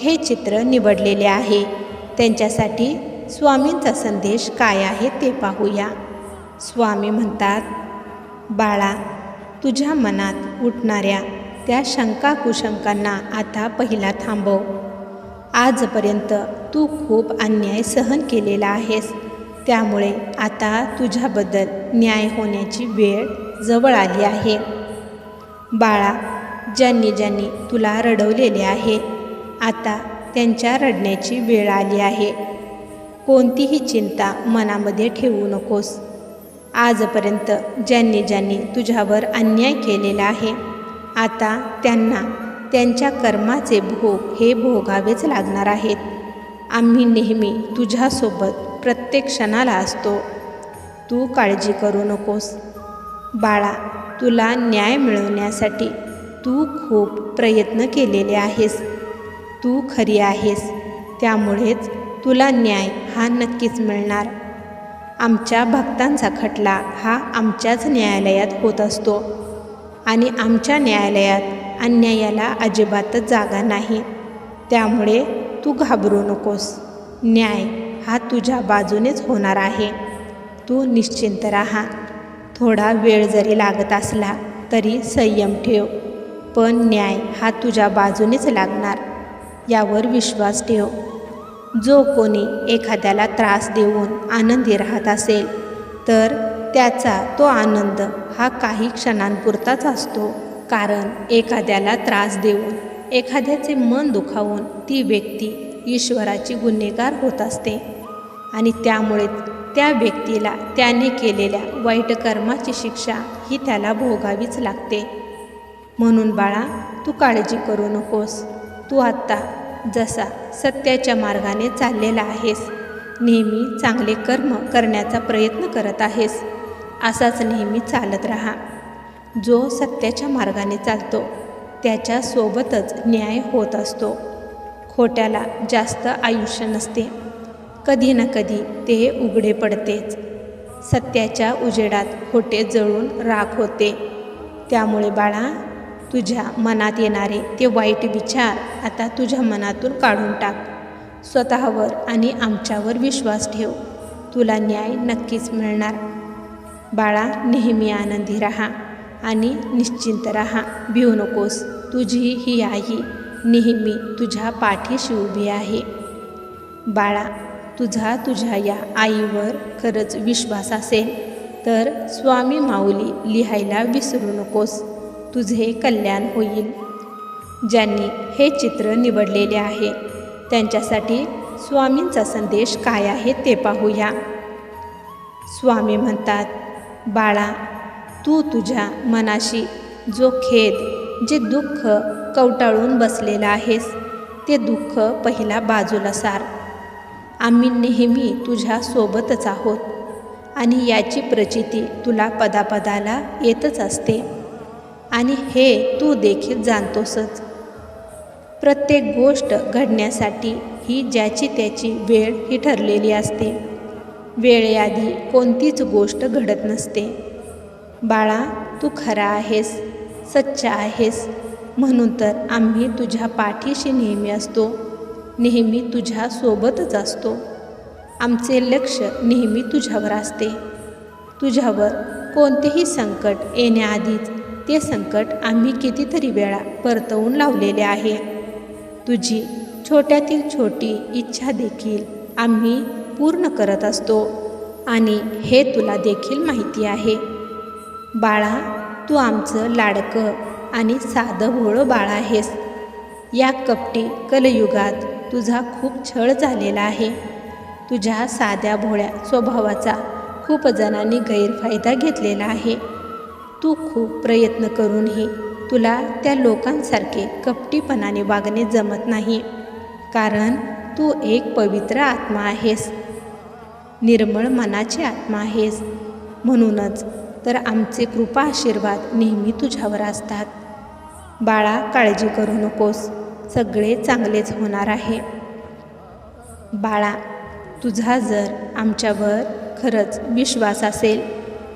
हे चित्र निवडलेले आहे. त्यांच्यासाठी स्वामींचा संदेश काय आहे ते पाहूया. स्वामी म्हणतात बाळा तुझ्या मनात उठणाऱ्या त्या शंका कुशंकांना आता पहिला थांबव. आजपर्यंत तू खूप अन्याय सहन केलेला आहेस. त्यामुळे आता तुझ्याबद्दल न्याय होण्याची वेळ जवळ आली आहे. बाळा ज्यांनी ज्यांनी तुला रडवलेले आहे आता त्यांच्या रडण्याची वेळ आली आहे. कोणतीही चिंता मनामध्ये ठेवू नकोस. आजपर्यंत ज्यांनी ज्यांनी तुझ्यावर अन्याय केलेला आहे आता त्यांना त्यांच्या कर्माचे भोग हे भोगावेच लागणार आहेत. आम्ही नेहमी तुझ्यासोबत प्रत्येक क्षणाला असतो. तू काळजी करू नकोस. बाळा तुला न्याय मिळवण्यासाठी तू खूप प्रयत्न केलेले आहेस. तू खरी आहेस. त्यामुळेच तुला न्याय हा नक्कीच मिळणार. आमच्या भक्तांचा खटला हा आमच्याच न्यायालयात होत असतो. आणि आमच्या न्यायालयात अन्यायाला अजिबातच जागा नाही. त्यामुळे तू घाबरू नकोस. न्याय हा तुझ्या बाजूनेच होणार आहे. तू निश्चिंत राहा. थोडा वेळ जरी लागत असला तरी संयम ठेव. पण न्याय हा तुझ्या बाजूनेच लागणार. यावर विश्वास ठेव. जो कोणी एखाद्याला त्रास देऊन आनंदी राहत असेल तर त्याचा तो आनंद हा काही क्षणांपुरताच असतो. कारण एखाद्याला त्रास देऊन एखाद्याचे मन दुखावून ती व्यक्ती ईश्वराची गुन्हेगार होत असते. आणि त्यामुळेच त्या व्यक्तीला त्याने केलेल्या वाईट कर्माची शिक्षा ही त्याला भोगावीच लागते. म्हणून बाळा तू काळजी करू नकोस. तू आत्ता जसा सत्याच्या मार्गाने चाललेला आहेस. नेहमी चांगले कर्म करण्याचा प्रयत्न करत आहेस. असाच नेहमी चालत राहा. जो सत्याच्या मार्गाने चालतो त्याच्यासोबतच न्याय होत असतो. खोट्याला जास्त आयुष्य नसते. कधी ना कधी ते उघडे पडतेच. सत्याच्या उजेडात खोटे जळून राख होते. त्यामुळे बाळा तुझ्या मनात येणारे ते वाईट विचार आता तुझ्या मनातून काढून टाक. स्वतःवर आणि आमच्यावर विश्वास ठेव. तुला न्याय नक्कीच मिळणार. बाळा नेहमी आनंदी राहा आणि निश्चिंत राहा. भिऊ नकोस. तुझी ही आई नेहमी तुझ्या पाठीशी उभी आहे. बाळा तुझा तुझ्या या आईवर खरंच विश्वास असेल तर स्वामी माऊली लिहायला विसरू नकोस. तुझे कल्याण होईल. ज्यांनी हे चित्र निवडलेले आहे त्यांच्यासाठी स्वामींचा संदेश काय आहे ते पाहूया. स्वामी म्हणतात बाळा तू तुझ्या मनाशी जो खेद जे दुःख कवटाळून बसलेला आहेस ते दुःख पहिला बाजूला सार. आम्ही नेहमी तुझ्या सोबतच आहोत आणि याची प्रचिती तुला पदापदाला येतच असते. आणि हे तू देखील जाणतोसच. प्रत्येक गोष्ट घडण्यासाठी ही ज्याची त्याची वेळ ही ठरलेली असते. वेळेआधी कोणतीच गोष्ट घडत नसते. बाळा तू खरा आहेस सच्चा आहेस म्हणून तर आम्ही तुझ्या पाठीशी नेहमी असतो नेहमी तुझ्या सोबतच असतो. आमचे लक्ष नेहमी तुझ्यावर असते. तुझ्यावर कोणतेही संकट येण्याआधीच ते संकट आम्ही कितीतरी वेळा परतवून लावलेले आहे. तुझी छोट्यातील छोटी इच्छा देखील आम्ही पूर्ण करत असतो आणि हे तुला देखील माहिती आहे. बाळा तू आमचं लाडकं आणि साधं भोळं बाळ आहेस. या कपटी कलयुगात तुझा खूप छळ झालेला आहे. तुझ्या साध्या भोळ्या स्वभावाचा खूप जणांनी गैरफायदा घेतलेला आहे. तू खूप प्रयत्न करूनही तुला त्या लोकांसारखे कपटीपणाने वागणे जमत नाही. कारण तू एक पवित्र आत्मा आहेस. निर्मळ मनाची आत्मा आहेस. म्हणूनच तर आमचे कृपा आशीर्वाद नेहमी तुझ्यावर असतात. बाळा काळजी करू नकोस. सगळे चांगलेच होणार आहे. बाळा तुझा जर आमच्यावर खरंच विश्वास असेल